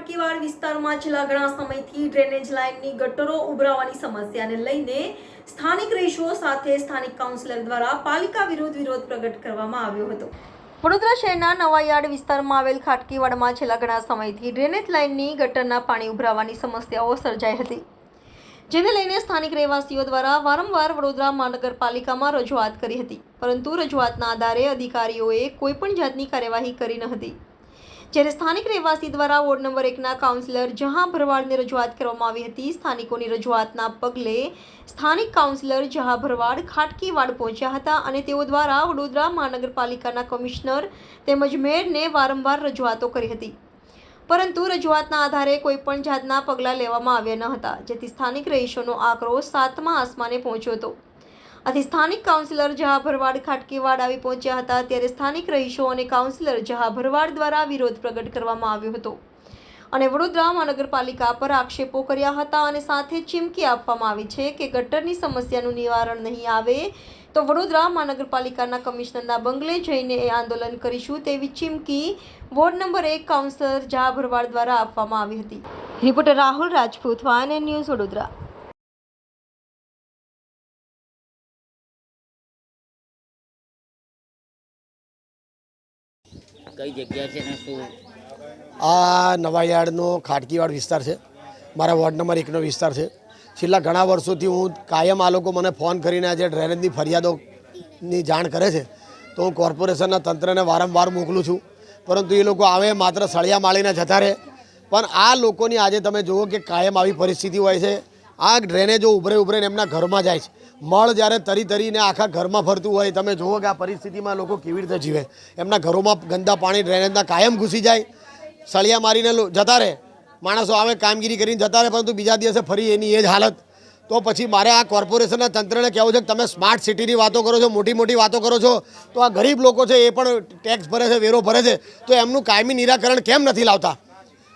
ખાટકીવાડ વિસ્તારમાં છેલ્લા ઘણા સમયથી ડ્રેનેજ લાઇનની ગટરો ઉભરાવાની સમસ્યાને લઈને સ્થાનિક રહીશો સાથે સ્થાનિક કાઉન્સિલર દ્વારા પાલિકા વિરોધ વિરોધ પ્રગટ કરવામાં આવ્યો હતો. વડોદરા શહેરના નવાયાર્ડ વિસ્તારમાં આવેલ ખાટકીવાડમાં છેલ્લા ઘણા સમયથી ડ્રેનેજ લાઇનની ગટરના પાણી ઉભરાવાની સમસ્યાઓ સર્જાઈ હતી. જેને લઈને સ્થાનિક રહેવાસીઓ દ્વારા વારંવાર વડોદરા મહાનગરપાલિકામાં રજૂઆત કરી હતી, પરંતુ રજૂઆતના આધારે અધિકારીઓએ કોઈપણ જાતની કાર્યવાહી કરી ન હતી. જ્યારે સ્થાનિક રહેવાસી દ્વારા વોર્ડ નંબર એકના કાઉન્સિલર જહાં ભરવાડને રજૂઆત કરવામાં આવી હતી, સ્થાનિકોની રજૂઆતના પગલે સ્થાનિક કાઉન્સિલર જહાં ભરવાડ ખાટકીવાડ પહોંચ્યા હતા અને તેઓ દ્વારા વડોદરા મહાનગરપાલિકાના કમિશનર તેમજ મેયરને વારંવાર રજૂઆતો કરી હતી. પરંતુ રજૂઆતના આધારે કોઈપણ જાતના પગલાં લેવામાં આવ્યા ન હતા, જેથી સ્થાનિક રહીશોનો આક્રોશ સાતમા આસમાને પહોંચ્યો હતો. આથી સ્થાનિક કાઉન્સિલર જહા ભરવાડ ખાટકીવાડ આવી પહોંચ્યા હતા. ત્યારે સ્થાનિક રહીશો અને કાઉન્સિલર જહા ભરવાડ દ્વારા વિરોધ પ્રગટ કરવામાં આવ્યો હતો. અને વડોદરા મહાનગરપાલિકા પર આક્ષેપો કર્યા હતા અને સાથે ચીમકી આપવામાં આવી છે કે ગટરની સમસ્યાનું નિવારણ નહીં આવે તો વડોદરા મહાનગરપાલિકાના કમિશનરના બંગલે જઈને એ આંદોલન કરીશું તેવી ચીમકી વોર્ડ નંબર એક કાઉન્સિલર જહા ભરવાડ દ્વારા આપવામાં આવી હતી. Reporter Rahul Rajput one news Vadodara. કઈ જગ્યા છે આ નવાયાર્ડનો ખાટકીવાડ વિસ્તાર છે. મારા વોર્ડ નંબર એકનો વિસ્તાર છે. છેલ્લા ઘણા વર્ષોથી હું કાયમ આ લોકો મને ફોન કરીને આજે ડ્રેનેજની ફરિયાદોની જાણ કરે છે. તો હું કોર્પોરેશનના તંત્રને વારંવાર મોકલું છું. પરંતુ એ લોકો આવે માત્ર સળિયા માળીને જતા રહે. પણ આ લોકોની આજે તમે જુઓ કે કાયમ આવી પરિસ્થિતિ હોય છે. આ ડ્રેનેજો ઉભરે ઉભરે એમના ઘરમાં જાય છે. મળ જ્યારે તરી તરીને આખા ઘરમાં ફરતું હોય, તમે જુઓ કે આ પરિસ્થિતિમાં લોકો કેવી રીતે જીવે. એમના ઘરોમાં ગંદા પાણી ડ્રેનેજના કાયમ ઘૂસી જાય. સળિયા મારીને જતા રહે. માણસો આવે કામગીરી કરીને જતા રહે, પરંતુ બીજા દિવસે ફરી એની એ જ હાલત. તો પછી મારે આ કોર્પોરેશનના તંત્રને કહેવું છે કે તમે સ્માર્ટ સિટીની વાતો કરો છો મોટી મોટી વાતો કરો છો, તો આ ગરીબ લોકો છે એ પણ ટેક્સ ભરે છે, વેરો ભરે છે, તો એમનું કાયમી નિરાકરણ કેમ નથી લાવતા?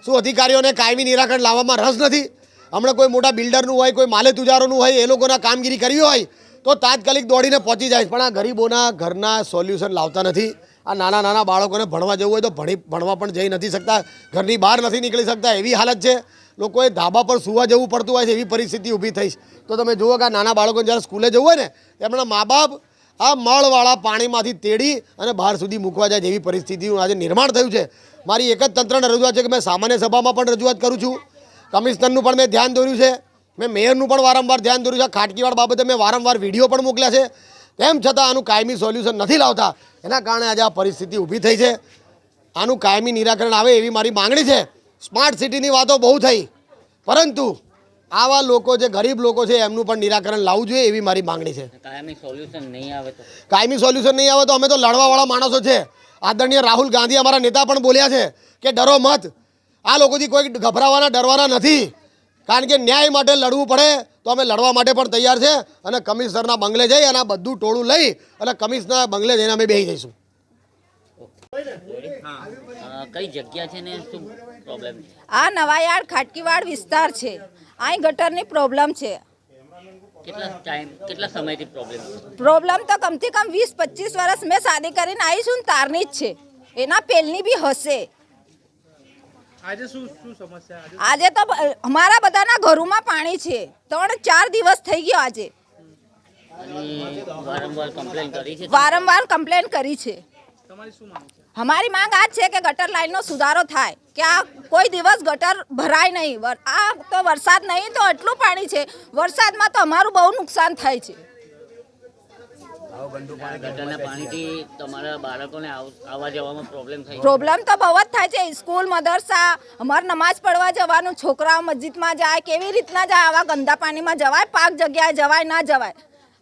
શું અધિકારીઓને કાયમી નિરાકરણ લાવવામાં રસ નથી? હમણાં કોઈ મોટા બિલ્ડરનું હોય, કોઈ માલે તુજારોનું હોય, એ લોકોના કામગીરી કરવી હોય, તો તાત્કાલિક દોડીને પહોંચી જાય પણ આ ગરીબોના ઘરના સોલ્યુશન લાવતા નથી. આ નાના નાના બાળકોને ભણવા જવું હોય તો ભણી, ભણવા પણ જઈ નથી શકતા. ઘરની બહાર નથી નીકળી શકતા. એવી હાલત છે. લોકોએ ધાબા પર સુવા જવું પડતું હોય છે, એવી પરિસ્થિતિ ઊભી થઈ તો તમે જુઓ કે આ નાના બાળકોને જ્યારે સ્કૂલે જવું હોય ને એમના મા બાપ આ મળવાળા પાણીમાંથી તેડી અને બહાર સુધી મૂકવા જાય એવી પરિસ્થિતિનું આજે નિર્માણ થયું છે. મારી એક જ તંત્રને રજૂઆત છે કે મેં સામાન્ય સભામાં પણ રજૂઆત કરું છું. કમિશનરનું પણ મેં ધ્યાન દોર્યું છે. મેં મેયરનું પણ વારંવાર ધ્યાન દોર્યું છે. ખાટકીવાડ બાબતે મેં વારંવાર વીડિયો પણ મોકલ્યા છે. તેમ છતાં આનું કાયમી સોલ્યુશન નથી લાવતા. એના કારણે આજે આ પરિસ્થિતિ ઊભી થઈ છે. આનું કાયમી નિરાકરણ આવે એવી મારી માંગણી છે. સ્માર્ટ સિટીની વાતો બહુ થઈ. પરંતુ આવા લોકો જે ગરીબ લોકો છે એમનું પણ નિરાકરણ લાવવું જોઈએ એવી મારી માંગણી છે. કાયમી સોલ્યુશન નહીં આવે તો? કાયમી સોલ્યુશન નહીં આવે તો અમે તો લડવાવાળા માણસો છે. આદરણીય રાહુલ ગાંધી અમારા નેતા પણ બોલ્યા છે કે ડરો મત. આ લોકોથી કોઈ ગભરાવાના ડરવાના નથી. કારણ કે ન્યાય માટે લડવું પડે તો અમે લડવા માટે પણ તૈયાર છે અને કમિશનરના બંગલે જઈ અને આ બધું ટોળું લઈ અને કમિશનરના બંગલે જઈને અમે બેસી જઈશું. કઈ જગ્યા છે ને? શું પ્રોબ્લેમ છે? આ નવાયાર્ડ ખાટકીવાડ વિસ્તાર છે. અહીં ગટરની પ્રોબ્લેમ છે. કેટલા ટાઈમ કેટલા સમયથી પ્રોબ્લેમ પ્રોબ્લેમ તો કમથી કમ વીસ પચીસ વર્ષ મેં શાદી કરીને આવી છું ને તારની જ છે. એના પહેલની બી હશે. આજે શું શું સમસ્યા? આજે આજે તો અમારા બધાના ઘરોમાં પાણી છે. ત્રણ ચાર દિવસ થઈ ગયો આજે. વારંવાર કમ્પ્લેન કરી છે. અમારી માંગ આ છે કે ગટર લાઈનનો સુધારો થાય. કે આ કોઈ દિવસ ગટર ભરાય નહીં. આ તો વરસાદ નહીં તો એટલું પાણી છે. વરસાદમાં તો અમારું બહુ નુકસાન થાય છે. ગટરના પાણીથી તમારા બાળકોને આવવા જવામાં પ્રોબ્લેમ થઈ પ્રોબ્લેમ તો બહુ જ થાય છે. સ્કૂલ મદરસા અમારે નમાઝ પડવા જવાનું છોકરાઓ મસ્જિદમાં જાય કેવી રીતના જાય આવા ગંદા પાણીમાં જવાય પાક જગ્યાએ જવાય ના જવાય.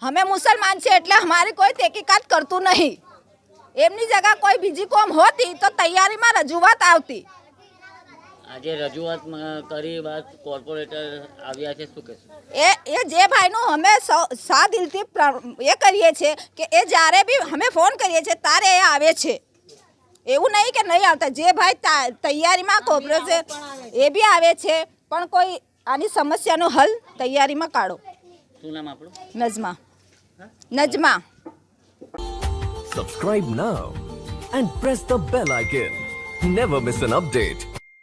અમે મુસલમાન છે એટલે અમારી કોઈ તહેકીકાત કરતું નહીં. એમની જગા કોઈ બીજી કોમ હોતી તો તૈયારીમાં રજૂઆત આવતી. આજે રજૂઆત કરી બાદ કોર્પોરેટર આવ્યા છે શું કહેશું? એ એ જે ભાઈનું અમે સૌ- સા દિલથી એ કરીએ છીએ કે એ જ્યારે બી અમે ફોન કરીએ છીએ ત્યારે એ આવે છે. એવું નહીં કે નહીં આવતા. જે ભાઈ તૈયારીમાં છે. એ બી આવે છે પણ કોઈ આની સમસ્યાનો હલ તૈયારીમાં કાઢો. શું નામ આપણું? Najma. Najma. Subscribe now and press the bell icon never miss an update.